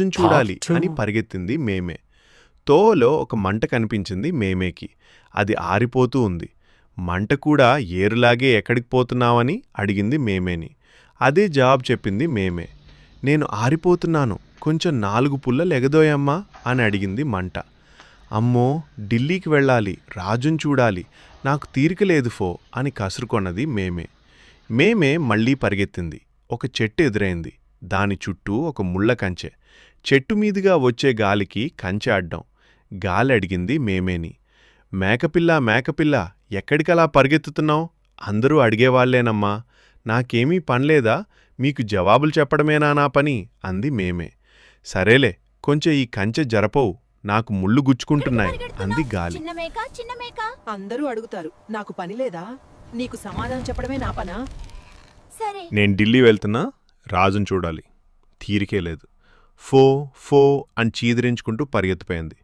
రాజుని చూడాలి. అని పరిగెత్తింది మేమే. తోవలో ఒక మంట కనిపించింది మేమేకి. అది ఆరిపోతూ ఉంది. మంట కూడా ఏరులాగే ఎక్కడికి పోతున్నావని అడిగింది మేమేని. అదే జవాబు చెప్పింది మేమే. నేను ఆరిపోతున్నాను. కొంచెం నాలుగు పుల్లలు ఎగదోయమ్మా అని అడిగింది మంట. అమ్మో ఢిల్లీకి వెళ్ళాలి. రాజుని చూడాలి. నాకు తీరిక లేదు ఫో అని కసురుకొన్నది మేమే. మేమే మళ్ళీ పరిగెత్తింది. ఒక చెట్టు ఎదురైంది. దాని చుట్టూ ఒక ముళ్ళ కంచె. చెట్టు మీదుగా వచ్చే గాలికి కంచె అడ్డం. గాలి అడిగింది మేమేని. మేకపిల్ల మేకపిల్ల ఎక్కడికలా పరిగెత్తుతున్నావు? అందరూ అడిగేవాళ్ళేనమ్మా నాకేమీ పనిలేదా? మీకు జవాబులు చెప్పడమేనా నా పని? అంది మేమే. సరేలే కొంచెం ఈ కంచె జరపవు. నాకు ముళ్ళు గుచ్చుకుంటున్నాయి అంది గాలి. చిన్న మేక చిన్న మేక. అందరూ అడుగుతారు నాకు పని లేదా? నీకు సమాధానం చెప్పడమే నా పనా? సరే. నేను ఢిల్లీ వెళ్తున్నా? రాజును చూడాలి. తీరికే లేదు. ఫో ఫో అని చీదిరించుకుంటూ పరిగెత్తిపోయింది.